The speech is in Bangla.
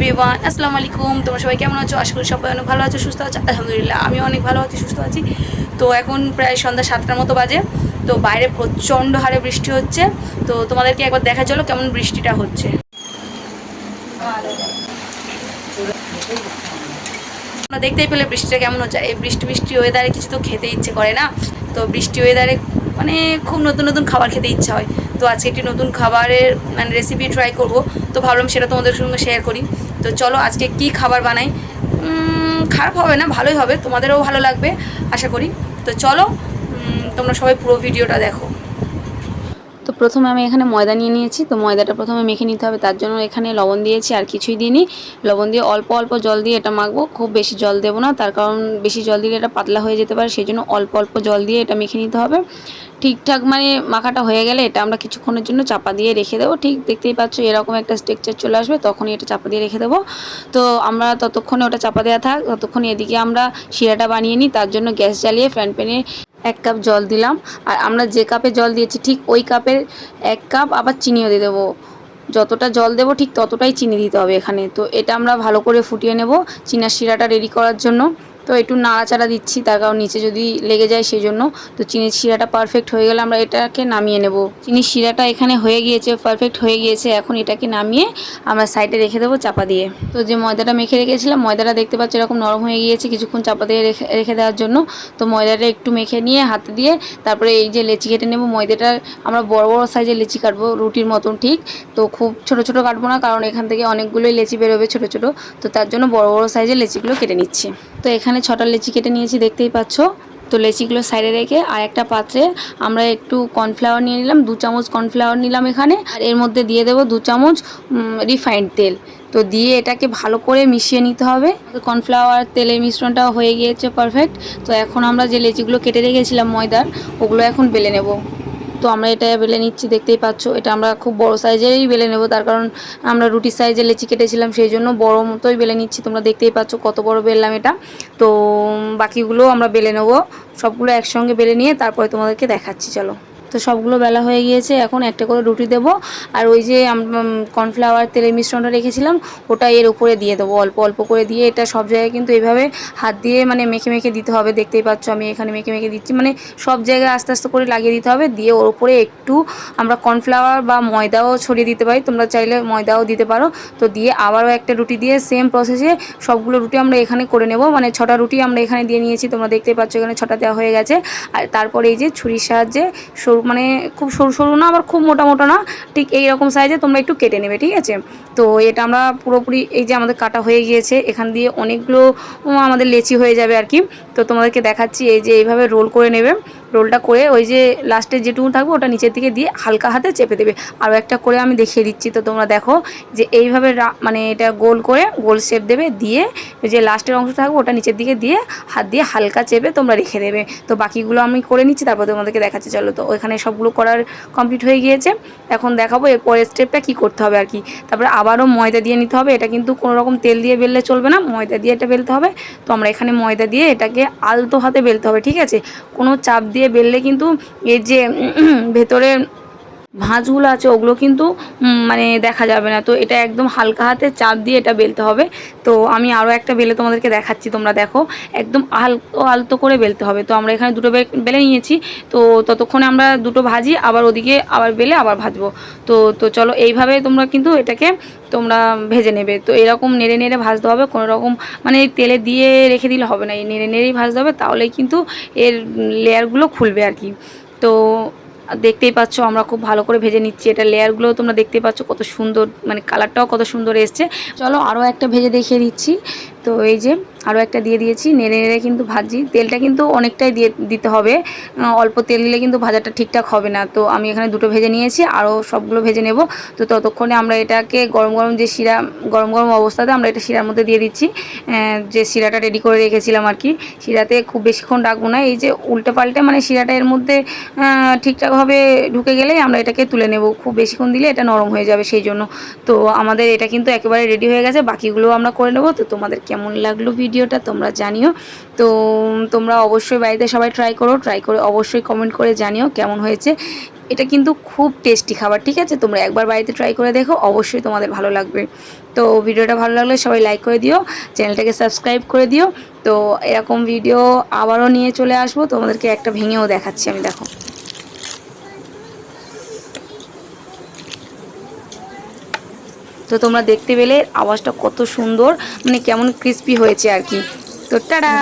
এভরিওয়ান আসসালামু আলাইকুম তোমরা সবাই কেমন আছো? আশা করি সবাই অনেক ভালো আছো, সুস্থ আছো। আলহামদুলিল্লাহ আমি অনেক ভালো আছি, সুস্থ আছি। তো এখন প্রায় সন্ধ্যা সাতটার মতো বাজে। তো বাইরে প্রচণ্ড হারে বৃষ্টি হচ্ছে। তো তোমাদেরকে একবার দেখা চলো কেমন বৃষ্টিটা হচ্ছে। তোমরা দেখতেই পেলে বৃষ্টিটা কেমন হচ্ছে। এই বৃষ্টি বৃষ্টি ওয়েদারে কিছু তো খেতে ইচ্ছে করে না। তো বৃষ্টি ওয়েদারে মানে খুব নতুন নতুন খাবার খেতে ইচ্ছা হয়। তো আজকে একটি নতুন খাবারের মানে রেসিপি ট্রাই করব। তো ভাবলাম সেটা তোমাদের সঙ্গে শেয়ার করি। তো চলো আজকে কি খাবার বানাই? খারাপ হবে না, ভালোই হবে, তোমাদেরও ভালো লাগবে, আশা করি। তো চলো তোমরা সবাই পুরো ভিডিওটা দেখো। তো প্রথমে আমি এখানে ময়দা নিয়ে নিয়েছি। তো ময়দাটা প্রথমে মেখে নিতে হবে। তার জন্য এখানে লবণ দিয়েছি, আর কিছুই দিইনি। লবণ দিয়ে অল্প অল্প জল দিয়ে এটা মাখবো। খুব বেশি জল দেবো না। তার কারণ বেশি জল দিলে এটা পাতলা হয়ে যেতে পারে। সেই জন্য অল্প অল্প জল দিয়ে এটা মেখে নিতে হবে। ঠিকঠাক মানে মাখাটা হয়ে গেলে এটা আমরা কিছুক্ষণের জন্য চাপা দিয়ে রেখে দেবো। ঠিক দেখতেই পাচ্ছ, এরকম একটা স্ট্রেকচার চলে আসবে। তখনই এটা চাপা দিয়ে রেখে দেবো। তো আমরা ততক্ষণে ওটা চাপা দেওয়া থাক। ততক্ষণ এদিকে আমরা শিরাটা বানিয়ে নিই। তার জন্য গ্যাস জ্বালিয়ে ফ্যান প্যানে এক কাপ জল দিলাম। আর আমরা যে কাপে জল দিয়েছি, ঠিক ওই কাপের এক কাপ আবার চিনিও দিয়ে দেবো। যতটা জল দেবো, ঠিক ততটাই চিনি দিতে হবে এখানে। তো এটা আমরা ভালো করে ফুটিয়ে নেব, চিনার শিরাটা রেডি করার জন্য। তো একটু নাড়াচাড়া দিচ্ছি, তার কারণ নিচে যদি লেগে যায় সেই জন্য তো চিনির শিরাটা পারফেক্ট হয়ে গেলে আমরা এটাকে নামিয়ে নেব। চিনির শিরাটা এখানে হয়ে গিয়েছে পারফেক্ট হয়ে গিয়েছে। এখন এটাকে নামিয়ে আমরা সাইডে রেখে দেবো চাপা দিয়ে। তো যে ময়দাটা মেখে রেখেছিলাম, ময়দাটা দেখতে পাচ্ছি এরকম নরম হয়ে গিয়েছে কিছুক্ষণ চাপা দিয়ে রেখে রেখে দেওয়ার জন্য। তো ময়দাটা একটু মেখে নিয়ে হাতে দিয়ে তারপরে এই যে লেচি কেটে নেব, ময়দাটা আমরা বড় বড় সাইজের লেচি কাটবো রুটির মতন ঠিক। তো খুব ছোট ছোট কাটবো না, কারণ এখান থেকে অনেকগুলোই লেচি বেরোবে ছোট ছোট। তো তার জন্য বড় বড় সাইজের লেচিগুলো কেটে নিচ্ছি। তো এখানে ছটা লেচি কেটে নিয়েছি, দেখতেই পাচ্ছ। তো লেচিগুলো সাইডে রেখে আর একটা পাত্রে আমরা একটু কর্নফ্লাওয়ার নিয়ে নিলাম, দু চামচ কর্নফ্লাওয়ার নিলাম এখানে। আর এর মধ্যে দিয়ে দেবো দু চামচ রিফাইন্ড তেল। তো দিয়ে এটাকে ভালো করে মিশিয়ে নিতে হবে। কর্নফ্লাওয়ার তেলের মিশ্রণটা হয়ে গিয়েছে পারফেক্ট তো এখন আমরা যে লেচিগুলো কেটে রেখেছিলাম ময়দার, ওগুলো এখন বেলে নেব। তো আমরা এটা বেলে নিচ্ছি, দেখতেই পাচ্ছ। এটা আমরা খুব বড় সাইজেরই বেলে নেব, তার কারণ আমরা রুটির সাইজের লেচি কেটেছিলাম, সেই জন্য বড় মতোই বেলে নিচ্ছি। তোমরা দেখতেই পাচ্ছ কত বড় বেললাম এটা। তো বাকিগুলো আমরা বেলে নেব। সবগুলো একসঙ্গে বেলে নিয়ে তারপরে তোমাদেরকে দেখাচ্ছি, চলো। তো সবগুলো বেলা হয়ে গিয়েছে, এখন একটা করে রুটি দেব। আর ওই যে কর্নফ্লাওয়ার তেলের মিশ্রণটা রেখেছিলাম ওটা এর উপরে দিয়ে দেবো, অল্প অল্প করে দিয়ে। এটা সব জায়গায় কিন্তু এইভাবে হাত দিয়ে মানে মেখে মেখে দিতে হবে, দেখতেই পাচ্ছ আমি এখানে মেখে মেখে দিচ্ছি। মানে সব জায়গায় আস্তে আস্তে করে লাগিয়ে দিতে হবে, দিয়ে ওর উপরে একটু আমরা কর্নফ্লাওয়ার বা ময়দাও ছড়িয়ে দিতে পারি, তোমরা চাইলে ময়দাও দিতে পারো। তো দিয়ে আবারও একটা রুটি দিয়ে সেম প্রসেসে সবগুলো রুটি আমরা এখানে করে নেব। মানে ছটা রুটি আমরা এখানে দিয়ে নিয়েছি, তোমরা দেখতেই পাচ্ছ এখানে ছটা দেওয়া হয়ে গেছে। আর তারপরে এই যে ছুরির সাহায্যে সরু মানে খুব সরু সরু না, আবার খুব মোটা মোটা না, ঠিক এই রকম সাইজে তোমরা একটু কেটে নেবে, ঠিক আছে? তো এটা আমরা পুরোপুরি এই যে আমাদের কাটা হয়ে গিয়েছে, এখান দিয়ে অনেকগুলো আমাদের লেচি হয়ে যাবে আর কি। তো তোমাদেরকে দেখাচ্ছি এই যে এইভাবে রোল করে নেবে। রোলটা করে ওই যে লাস্টে যেটুকু থাকবে ওটা নিচের দিকে দিয়ে হালকা হাতে চেপে দেবে। আরও একটা করে আমি দেখিয়ে দিচ্ছি, তো তোমরা দেখো যে এইভাবে মানে এটা গোল করে, গোল শেপ দেবে দিয়ে যে লাস্টের অংশ থাকবে ওটা নিচের দিকে দিয়ে হাত দিয়ে হালকা চেপে তোমরা রেখে দেবে। তো বাকিগুলো আমি করে নিচ্ছি, তারপর তোমাদেরকে দেখাচ্ছি। চলো তো, ওইখানে সবগুলো করার কমপ্লিট হয়ে গিয়েছে। এখন দেখাবো এর পরের স্টেপটা কী করতে হবে আর কি। তারপরে আবারও ময়দা দিয়ে নিতে হবে, এটা কিন্তু কোনো রকম তেল দিয়ে বেললে চলবে না, ময়দা দিয়ে এটা বেলতে হবে। তো আমরা এখানে ময়দা দিয়ে এটাকে আলতো হাতে বেলতে হবে, ঠিক আছে? কোনো চাপ দিয়ে বেললে কিন্তু এর যে ভেতরে ভাঁজগুলো আছে, ওগুলো কিন্তু মানে দেখা যাবে না। তো এটা একদম হালকা হাতে চাপ দিয়ে এটা বেলতে হবে। তো আমি আরও একটা বেলে তোমাদেরকে দেখাচ্ছি, তোমরা দেখো। একদম আলতো আলতো করে বেলতে হবে। তো আমরা এখানে দুটো বেলে নিয়েছি। তো ততক্ষণে আমরা দুটো ভাজি, আবার ওদিকে আবার বেলে আবার ভাজবো। তো তো চলো, এইভাবে তোমরা কিন্তু এটাকে তোমরা ভেজে নেবে। তো এরকম নেড়ে নেড়ে ভাজতে হবে, কোনো রকম মানে তেলে দিয়ে রেখে দিলে হবে না। এই নেড়ে নেড়েই ভাজতে হবে, তাহলেই কিন্তু এর লেয়ারগুলো খুলবে আর কি। তো দেখতেই পাচ্ছ আমরা খুব ভালো করে ভেজে নিচ্ছি। এটা লেয়ারগুলো তোমরা দেখতেই পাচ্ছ কত সুন্দর মানে কালারটাও কত সুন্দর এসছে। চলো আরও একটা ভেজে দেখিয়ে দিচ্ছি। তো এই যে আরও একটা দিয়ে দিয়েছি। নেড়ে নেড়ে কিন্তু ভাজি তেলটা কিন্তু অনেকটাই দিয়ে দিতে হবে। অল্প তেল দিলে কিন্তু ভাজাটা ঠিকঠাক হবে না। তো আমি এখানে দুটো ভেজে নিয়েছি। আরও সবগুলো ভেজে নেব। তো ততক্ষণে আমরা এটাকে গরম গরম যে শিরা, গরম গরম অবস্থাতে আমরা এটা শিরার মধ্যে দিয়ে দিচ্ছি। যে শিরাটা রেডি করে রেখেছিলাম আর কি। শিরাতে খুব বেশিক্ষণ রাখব না। এই যে উল্টে পাল্টে মানে শিরাটা এর মধ্যে ঠিকঠাকভাবে ঢুকে গেলেই আমরা এটাকে তুলে নেব। খুব বেশিক্ষণ দিলে এটা নরম হয়ে যাবে সেই জন্য। তো আমাদের এটা কিন্তু একেবারে রেডি হয়ে গেছে। বাকিগুলো আমরা করে নেব। তো তোমাদের কেমন লাগল ভিডিওটা তোমরা জানিও। তো, তোমরা অবশ্যই বাড়িতে সবাই ট্রাই করো ট্রাই করে অবশ্যই কমেন্ট করে জানিও কেমন হয়েছে। এটা কিন্তু খুব টেস্টি খাবার, ঠিক আছে? তোমরা একবার বাড়িতে ট্রাই করে দেখো, অবশ্যই তোমাদের ভালো লাগবে। তো, ভিডিওটা ভালো লাগলে সবাই লাইক করে দিও, চ্যানেলটাকে সাবস্ক্রাইব করে দিও। তো, এরকম ভিডিও আবারও নিয়ে চলে আসব, তোমাদেরকে একটা ভেঙেও দেখাচ্ছি আমি, দেখো। তো তোমরা দেখতে পেলে আওয়াজটা কত সুন্দর মানে কেমন ক্রিস্পি হয়েছে আর কি। তো টাটা!